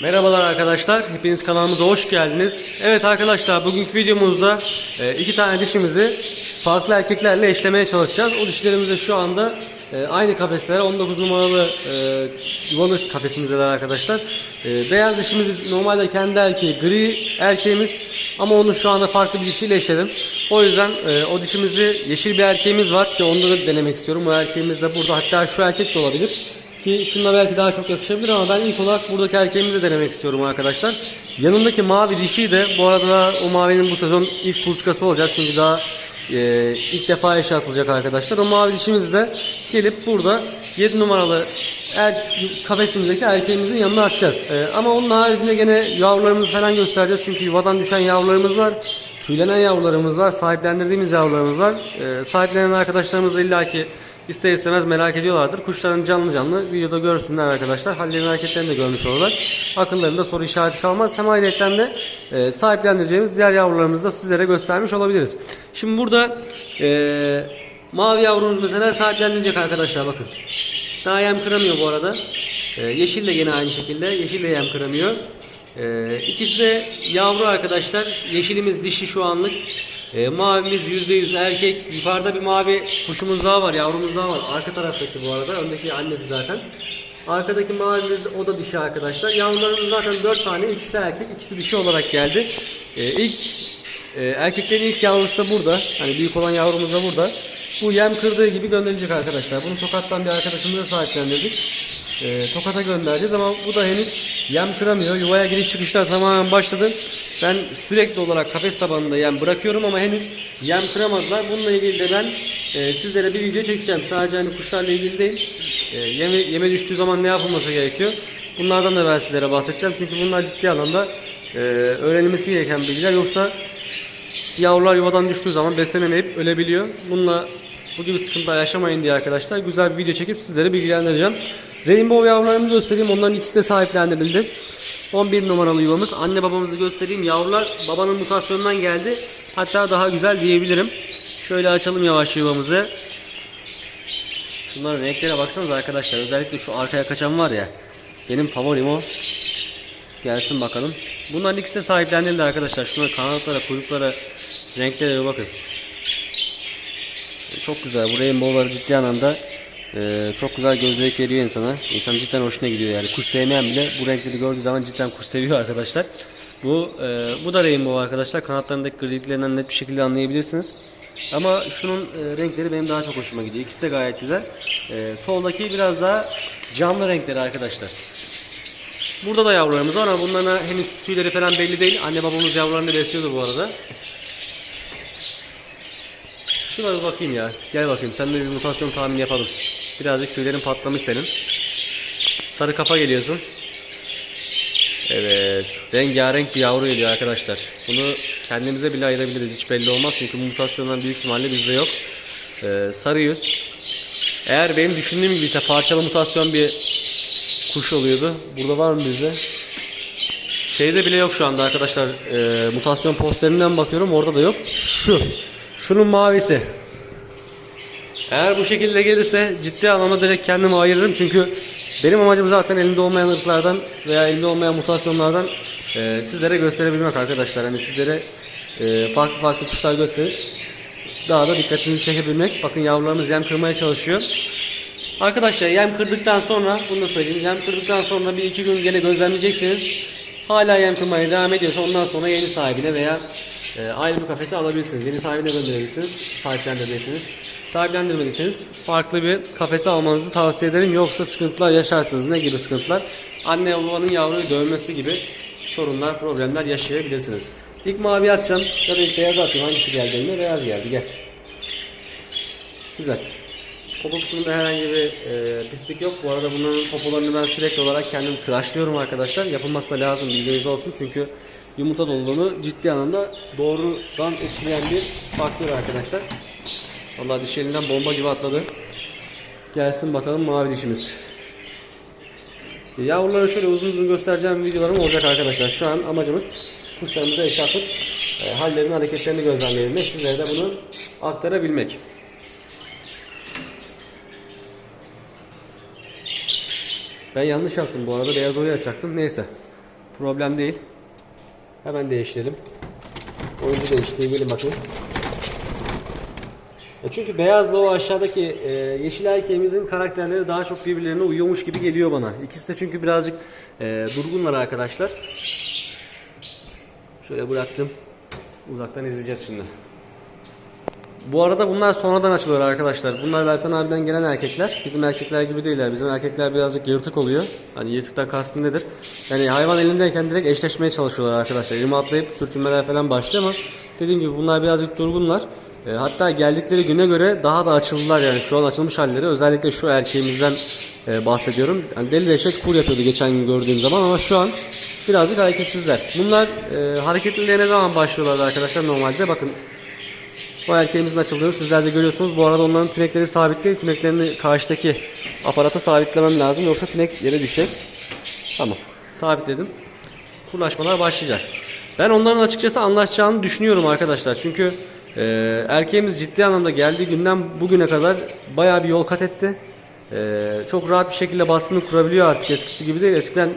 Merhabalar arkadaşlar, hepiniz kanalımıza hoş geldiniz. Evet arkadaşlar, bugünkü videomuzda e, iki tane dişimizi farklı erkeklerle eşlemeye çalışacağız. O dişlerimiz şu anda e, aynı kafeslere 19 numaralı e, yuvalı kafesimizdeler arkadaşlar. Beyaz dişimiz normalde kendi erkeği, gri erkeğimiz ama onu şu anda farklı bir dişiyle eşledim. O yüzden o dişimizi yeşil bir erkeğimiz var ki onu da denemek istiyorum. O erkeğimiz de burada hatta şu erkek de olabilir. Ki şununla belki daha çok yakışabilir ama ben ilk olarak buradaki erkeğimizi de denemek istiyorum arkadaşlar. Yanındaki mavi dişi de bu arada o mavinin bu sezon ilk kuluçkası olacak çünkü daha e, ilk defa yaşatılacak arkadaşlar. O mavi dişimiz de gelip burada 7 numaralı er, kafesimizdeki erkeğimizin yanına atacağız. E, ama onun haricinde gene yavrularımızı falan göstereceğiz çünkü yuvadan düşen yavrularımız var. Tüylenen yavrularımız var, sahiplendirdiğimiz yavrularımız var. E, sahiplenen arkadaşlarımız da illaki İster istemez merak ediyorlardır. Kuşların canlı canlı videoda görsünler arkadaşlar. Hallerini hareketlerini de görmüş olurlar. Akıllarında soru işareti kalmaz. Hem ayrıca de e, sahiplendireceğimiz diğer yavrularımızı da sizlere göstermiş olabiliriz. Şimdi burada e, mavi yavrumuz mesela sahiplenilecek arkadaşlar bakın. Daha yem kıramıyor bu arada. E, yeşil de yine aynı şekilde. Yeşil de yem kıramıyor. E, ikisi de yavru arkadaşlar. Yeşilimiz dişi şu anlık. E, mavimiz %100 erkek. Yukarıda bir mavi kuşumuz daha var, yavrumuz daha var. Arka taraftaki bu arada. Öndeki annesi zaten. Arkadaki mavimiz o da dişi arkadaşlar. Yavrularımız zaten 4 tane. ikisi erkek, ikisi dişi olarak geldi. E, ilk e, erkeklerin ilk yavrusu da burada. Hani büyük olan yavrumuz da burada. Bu yem kırdığı gibi gönderilecek arkadaşlar. Bunu Tokat'tan bir arkadaşımıza sahiplendirdik. E, Tokat'a göndereceğiz ama bu da henüz yem kıramıyor. Yuvaya giriş çıkışlar tamamen başladı. Ben sürekli olarak kafes tabanında yem bırakıyorum ama henüz yem kıramadılar. Bununla ilgili de ben e, sizlere bir video çekeceğim. Sadece hani kuşlarla ilgili değil. E, yeme, yeme düştüğü zaman ne yapılması gerekiyor? Bunlardan da ben sizlere bahsedeceğim. Çünkü bunlar ciddi anlamda e, öğrenilmesi gereken bilgiler. Yoksa yavrular yuvadan düştüğü zaman beslenemeyip ölebiliyor. Bununla bu gibi sıkıntılar yaşamayın diye arkadaşlar güzel bir video çekip sizlere bilgilendireceğim. Rainbow yavrularımı göstereyim. Onların ikisi de sahiplendirildi. 11 numaralı yuvamız. Anne babamızı göstereyim. Yavrular babanın mutasyonundan geldi. Hatta daha güzel diyebilirim. Şöyle açalım yavaş yuvamızı. Şunların renklere baksanız arkadaşlar. Özellikle şu arkaya kaçan var ya. Benim favorim o. Gelsin bakalım. Bunların ikisi de sahiplendirildi arkadaşlar. Şunların kanatlara, kuyruklara, renklere bakın. Çok güzel. Bu rainbow'ları ciddi anlamda e, çok güzel gözlük veriyor insana. İnsan cidden hoşuna gidiyor yani. Kuş sevmeyen bile bu renkleri gördüğü zaman cidden kuş seviyor arkadaşlar. Bu e, bu da rainbow arkadaşlar. Kanatlarındaki griliklerinden net bir şekilde anlayabilirsiniz. Ama şunun e, renkleri benim daha çok hoşuma gidiyor. İkisi de gayet güzel. E, soldaki biraz daha canlı renkleri arkadaşlar. Burada da yavrularımız var ama bunların henüz tüyleri falan belli değil. Anne babamız yavrularını besliyordu bu arada. Şuna bir bakayım ya. Gel bakayım. Sen de bir mutasyon tahmini yapalım. Birazcık tüylerin patlamış senin. Sarı kafa geliyorsun. Evet. Rengarenk bir yavru geliyor arkadaşlar. Bunu kendimize bile ayırabiliriz. Hiç belli olmaz. Çünkü bu mutasyonlar büyük ihtimalle bizde yok. Ee, sarı yüz. Eğer benim düşündüğüm gibi ise parçalı mutasyon bir kuş oluyordu. Burada var mı bizde? Şeyde bile yok şu anda arkadaşlar. Ee, mutasyon posterinden bakıyorum. Orada da yok. Şu. Şunun mavisi. Eğer bu şekilde gelirse ciddi anlamda direkt kendimi ayırırım çünkü benim amacım zaten elimde olmayan ırklardan veya elimde olmayan mutasyonlardan e, sizlere gösterebilmek arkadaşlar. Hani sizlere e, farklı farklı kuşlar gösterip daha da dikkatinizi çekebilmek. Bakın yavrularımız yem kırmaya çalışıyor. Arkadaşlar yem kırdıktan sonra bunu da söyleyeyim. Yem kırdıktan sonra bir iki gün gene gözlemleyeceksiniz. Hala yem kırmaya devam ediyorsa ondan sonra yeni sahibine veya e, ayrı bir kafese alabilirsiniz. Yeni sahibine gönderebilirsiniz. Sahiplendirebilirsiniz. Sahiplendirmediyseniz farklı bir kafese almanızı tavsiye ederim. Yoksa sıkıntılar yaşarsınız. Ne gibi sıkıntılar? Anne babanın yavruyu dövmesi gibi sorunlar, problemler yaşayabilirsiniz. İlk mavi atacağım ya da ilk beyaz atayım. Hangisi geldi eline? Beyaz geldi. Gel. Güzel. Popokusunda herhangi bir e, pislik yok. Bu arada bunların popolarını ben sürekli olarak kendim tıraşlıyorum arkadaşlar. Yapılması da lazım bilginiz olsun. Çünkü yumurta doluluğunu ciddi anlamda doğrudan etkileyen bir faktör arkadaşlar. Vallahi dişi elinden bomba gibi atladı. Gelsin bakalım mavi dişimiz. Yavruları şöyle uzun uzun göstereceğim videolarım olacak arkadaşlar. Şu an amacımız kuşlarımıza eşatlık e, hallerini hareketlerini gözlemleyebilmek. Sizlere de bunu aktarabilmek. Ben yanlış yaptım bu arada. Beyaz oyu açacaktım. Neyse. Problem değil. Hemen değiştirelim. Oyuncu değişikliği gelin bakın. E çünkü beyazla o aşağıdaki e, yeşil erkeğimizin karakterleri daha çok birbirlerine uyuyormuş gibi geliyor bana. İkisi de çünkü birazcık e, durgunlar arkadaşlar. Şöyle bıraktım. Uzaktan izleyeceğiz şimdi. Bu arada bunlar sonradan açılıyor arkadaşlar. Bunlar Berkan abiden gelen erkekler. Bizim erkekler gibi değiller. Bizim erkekler birazcık yırtık oluyor. Hani yırtıktan kastım nedir? Yani hayvan elindeyken direkt eşleşmeye çalışıyorlar arkadaşlar. Elime atlayıp sürtünmeler falan başlıyor ama dediğim gibi bunlar birazcık durgunlar. E, hatta geldikleri güne göre daha da açıldılar yani şu an açılmış halleri. Özellikle şu erkeğimizden e, bahsediyorum. Yani deli deşet kur yapıyordu geçen gün gördüğüm zaman ama şu an birazcık hareketsizler. Bunlar e, hareketliliğe ne zaman başlıyorlardı arkadaşlar normalde? Bakın bu erkeğimizin açıldığını sizler de görüyorsunuz. Bu arada onların tünekleri sabit değil. Tüneklerini karşıdaki aparata sabitlemem lazım. Yoksa tünek yere düşecek. Tamam. Sabitledim. Kurlaşmalar başlayacak. Ben onların açıkçası anlaşacağını düşünüyorum arkadaşlar. Çünkü e, erkeğimiz ciddi anlamda geldiği günden bugüne kadar bayağı bir yol kat etti. E, çok rahat bir şekilde baskını kurabiliyor artık eskisi gibi değil. Eskiden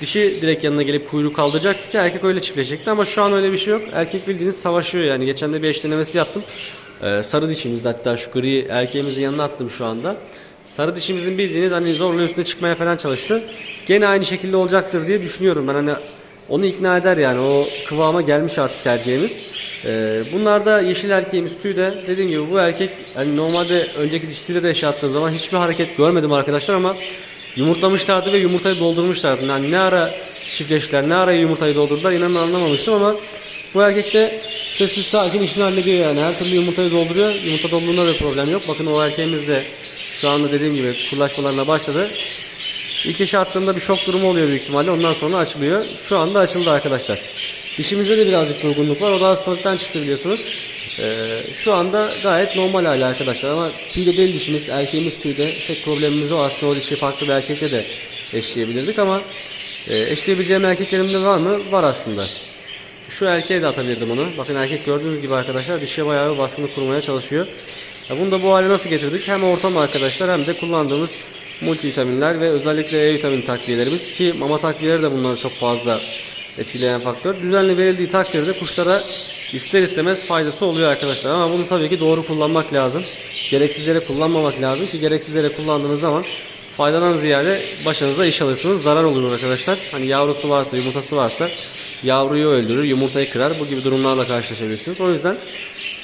dişi direkt yanına gelip kuyruğu kaldıracaktı ki erkek öyle çiftleşecekti ama şu an öyle bir şey yok. Erkek bildiğiniz savaşıyor yani. Geçen de bir eş denemesi yaptım. Ee, sarı dişimizde hatta şu gri erkeğimizin yanına attım şu anda. Sarı dişimizin bildiğiniz hani zorla üstüne çıkmaya falan çalıştı. Gene aynı şekilde olacaktır diye düşünüyorum ben hani onu ikna eder yani o kıvama gelmiş artık erkeğimiz. Ee, bunlar da yeşil erkeğimiz tüy de dediğim gibi bu erkek hani normalde önceki dişiyle de yaşattığım zaman hiçbir hareket görmedim arkadaşlar ama Yumurtlamışlardı ve yumurtayı doldurmuşlardı. Yani ne ara çiftleştiler, ne ara yumurtayı doldurdular inanın anlamamıştım ama bu erkek de sessiz sakin işini hallediyor yani. Her türlü yumurtayı dolduruyor. Yumurta dolduğunda da problem yok. Bakın o erkeğimiz de şu anda dediğim gibi kurlaşmalarına başladı. İlk eşe attığında bir şok durumu oluyor büyük ihtimalle. Ondan sonra açılıyor. Şu anda açıldı arkadaşlar. Dişimizde de birazcık durgunluk var. O da hastalıktan çıktı biliyorsunuz. Ee, şu anda gayet normal hali arkadaşlar ama tüyde değil dişimiz, erkeğimiz tüyde. Tek problemimiz o aslında o dişi farklı bir erkekle de eşleyebilirdik ama e, eşleyebileceğim erkeklerim de var mı? Var aslında. Şu erkeğe de atabilirdim onu. Bakın erkek gördüğünüz gibi arkadaşlar dişe bayağı bir baskını kurmaya çalışıyor. Ya bunu da bu hale nasıl getirdik? Hem ortam arkadaşlar hem de kullandığımız multivitaminler ve özellikle E vitamin takviyelerimiz ki mama takviyeleri de bunları çok fazla etkileyen faktör. Düzenli verildiği takdirde kuşlara ister istemez faydası oluyor arkadaşlar. Ama bunu tabii ki doğru kullanmak lazım. Gereksiz yere kullanmamak lazım ki gereksiz yere kullandığınız zaman faydadan ziyade başınıza iş alırsınız. Zarar olur arkadaşlar. Hani yavrusu varsa, yumurtası varsa yavruyu öldürür, yumurtayı kırar. Bu gibi durumlarla karşılaşabilirsiniz. O yüzden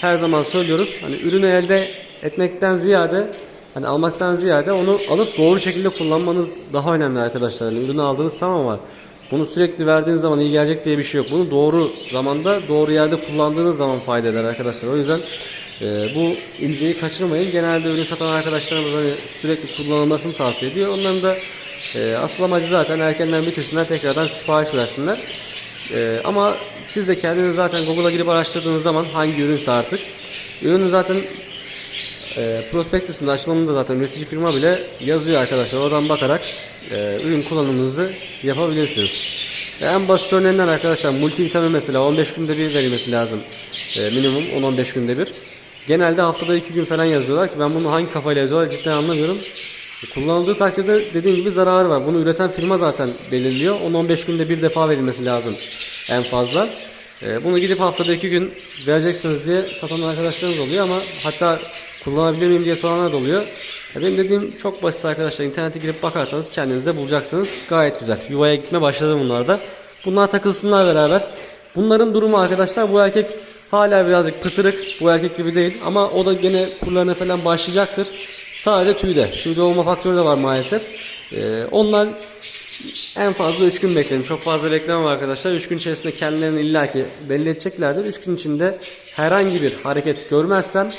her zaman söylüyoruz. Hani ürünü elde etmekten ziyade hani almaktan ziyade onu alıp doğru şekilde kullanmanız daha önemli arkadaşlar. Hani ürünü aldınız tamam ama bunu sürekli verdiğiniz zaman iyi gelecek diye bir şey yok. Bunu doğru zamanda, doğru yerde kullandığınız zaman fayda eder arkadaşlar. O yüzden e, bu inceyi kaçırmayın. Genelde ürün satan arkadaşlarımız hani sürekli kullanılmasını tavsiye ediyor. Onların da e, asıl amacı zaten erkenden bitirsinler, tekrardan sipariş versinler. E, ama siz de kendiniz zaten Google'a girip araştırdığınız zaman hangi ürünse artık ürünü zaten e, prospektüsünde açılımında zaten üretici firma bile yazıyor arkadaşlar. Oradan bakarak e, ürün kullanımınızı yapabilirsiniz. E, en basit örneğinden arkadaşlar multivitamin mesela 15 günde bir verilmesi lazım. E, minimum 10-15 günde bir. Genelde haftada 2 gün falan yazıyorlar ki ben bunu hangi kafayla yazıyorlar cidden anlamıyorum. Kullanıldığı takdirde dediğim gibi zararı var. Bunu üreten firma zaten belirliyor. 10-15 günde bir defa verilmesi lazım en fazla. E, Bunu gidip haftada 2 gün vereceksiniz diye satan arkadaşlarımız oluyor ama hatta kullanabilir miyim diye soranlar da oluyor. Benim dediğim çok basit arkadaşlar. İnternete girip bakarsanız kendiniz de bulacaksınız. Gayet güzel. Yuvaya gitme başladı bunlar da. Bunlar takılsınlar beraber. Bunların durumu arkadaşlar bu erkek hala birazcık pısırık. Bu erkek gibi değil. Ama o da gene kurlarına falan başlayacaktır. Sadece tüyde. Tüyde olma faktörü de var maalesef. Ee, onlar en fazla 3 gün bekledim. Çok fazla beklemem arkadaşlar. 3 gün içerisinde kendilerini illaki belli edeceklerdir. 3 gün içinde herhangi bir hareket görmezsem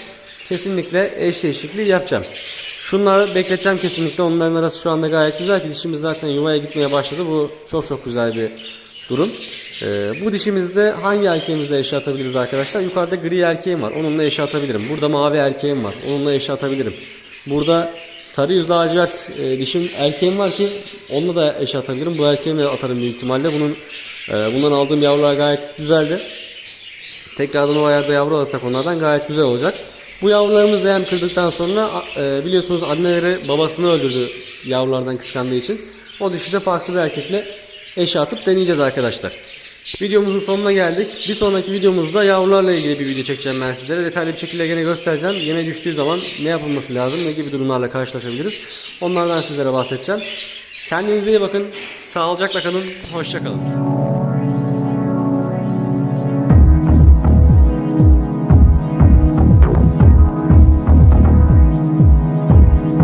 kesinlikle eş değişikliği yapacağım. Şunları bekleteceğim kesinlikle. Onların arası şu anda gayet güzel ki dişimiz zaten yuvaya gitmeye başladı. Bu çok çok güzel bir durum. Ee, bu dişimizde hangi erkeğimizle eşe atabiliriz arkadaşlar? Yukarıda gri erkeğim var. Onunla eşe atabilirim. Burada mavi erkeğim var. Onunla eşe atabilirim. Burada sarı yüzlü lacivert e, dişim erkeğim var ki onunla da eşe atabilirim. Bu erkeğimle atarım büyük ihtimalle. Bunun e, bundan aldığım yavrular gayet güzeldi. Tekrardan o ayarda yavru alırsak onlardan gayet güzel olacak. Bu yavrularımız da hem kırdıktan sonra e, biliyorsunuz anneleri babasını öldürdü yavrulardan kıskandığı için. O dişi de farklı bir erkekle eşe atıp deneyeceğiz arkadaşlar. Videomuzun sonuna geldik. Bir sonraki videomuzda yavrularla ilgili bir video çekeceğim ben sizlere. Detaylı bir şekilde gene göstereceğim. Yeme düştüğü zaman ne yapılması lazım, ne gibi durumlarla karşılaşabiliriz. Onlardan sizlere bahsedeceğim. Kendinize iyi bakın. Sağlıcakla kalın. Hoşça kalın.